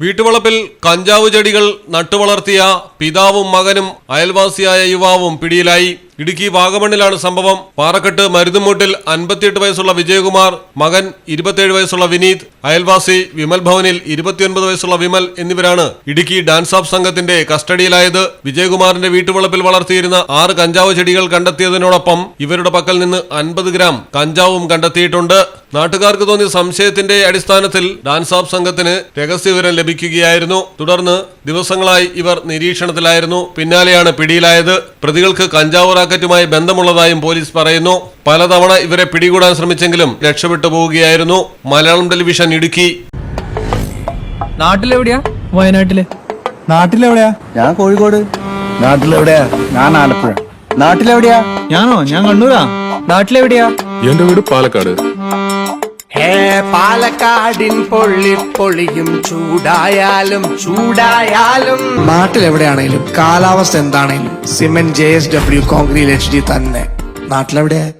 വീട്ടുവളപ്പിൽ കഞ്ചാവ് ചെടികൾ നട്ടുവളർത്തിയ പിതാവും മകനും അയൽവാസിയായ യുവാവും പിടിയിലായി. ഇടുക്കി വാഗമണ്ണിലാണ് സംഭവം. പാറക്കെട്ട് മരുതുമൂട്ടിൽ അൻപത്തിയെട്ട് വയസ്സുള്ള വിജയകുമാർ മകൻ ഇരുപത്തിയേഴ് വയസ്സുള്ള വിനീത് അയൽവാസി വിമൽ ഭവനിൽ ഇരുപത്തിയൊൻപത് വയസ്സുള്ള വിമൽ എന്നിവരാണ് ഇടുക്കി ഡാൻസ് ഓഫ് സംഘത്തിന്റെ കസ്റ്റഡിയിലായത്. വിജയകുമാറിന്റെ വീട്ടുവളപ്പിൽ വളർത്തിയിരുന്ന ആറ് കഞ്ചാവ് ചെടികൾ കണ്ടെത്തിയതിനോടൊപ്പം ഇവരുടെ പക്കൽ നിന്ന് അൻപത് ഗ്രാം കഞ്ചാവും കണ്ടെത്തിയിട്ടുണ്ട്. നാട്ടുകാർക്ക് തോന്നിയ സംശയത്തിന്റെ അടിസ്ഥാനത്തിൽ ഡാൻസ് ഓഫ് സംഘത്തിന് രഹസ്യവിവരം ലഭിക്കുകയായിരുന്നു. തുടർന്ന് ദിവസങ്ങളായി ഇവർ നിരീക്ഷണത്തിലായിരുന്നു. പിന്നാലെയാണ് പിടിയിലായത്. പ്രതികൾക്ക് കഞ്ചാവ് റാക്കറ്റുമായി ബന്ധമുള്ളതായും പോലീസ് പറയുന്നു. പലതവണ ഇവരെ പിടികൂടാൻ ശ്രമിച്ചെങ്കിലും രക്ഷപ്പെട്ടു പോവുകയായിരുന്നു. മലയാളം ടെലിവിഷൻ ഇടുക്കി. നാട്ടിലെവിടെയാ? വയനാട്ടിൽ. നാട്ടിലെവിടെയാ? ഞാൻ കോഴിക്കോട്. നാട്ടിലെവിടെയാ? ഞാൻ ആലപ്പുഴ. നാട്ടിലെവിടെയാ? ഞാനോ? ഞാൻ കണ്ണൂരാ. നാട്ടിലെവിടെയാ? എന്റെ വീട് പാലക്കാട്. പാലക്കാടിൻ പൊള്ളി പൊളിയും ചൂടായാലും ചൂടായാലും. നാട്ടിൽ എവിടെയാണെങ്കിലും കാലാവസ്ഥ എന്താണെങ്കിലും cement J S W concrete H D തന്നെ. നാട്ടിലെവിടെയാ?